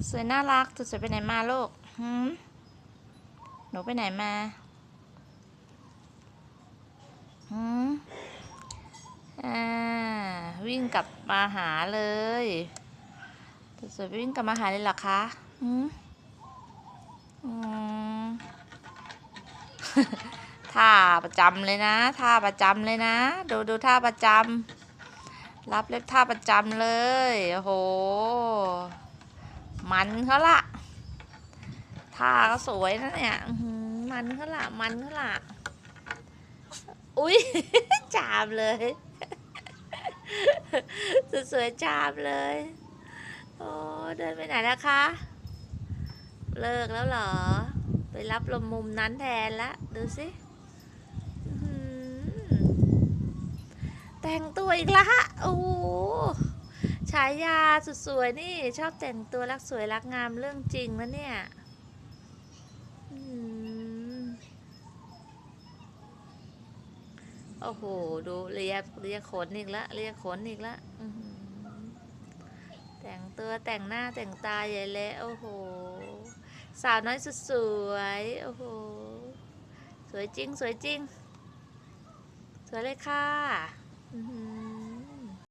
สุดสวยน่ารักสุดสวยไปไหนมาลูกหืมหนูไปไหนมาหืมอ่าวิ่งกลับมาหาเลยสุดสวยวิ่งกลับมาหาเลยเหรอคะหืมอืมท่าประจำเลยนะท่าประจำเลยนะ ดูดูท่าประจำรับเล็บท่าประจำเลยโอ้โห มันเขาละท่าก็สวยนะเนี่ยมันเขาละมันเขาละอุ้ยจามเลยสวยๆจามเลย โอ้เดินไปไหนแล้วคะ เลิกแล้วเหรอ ไปรับลมมุมนั้นแทนละ ดูสิแต่งตัวอีกและโอ้หฉายาสุดสวยนี่ ชอบแต่งตัวรักสวยรักงามเรื่องจริงนะเนี่ยอือโอ้โห ดูเรียกเรียกขนอีกละเรียกขนอีกละอื้อหือแต่งตัวแต่งหน้าแต่งตาใหญ่เลยโอ้โห สาวน้อยสุดสวยโอ้โห สวยจริง สวยจริง สวยเลยค่ะอือ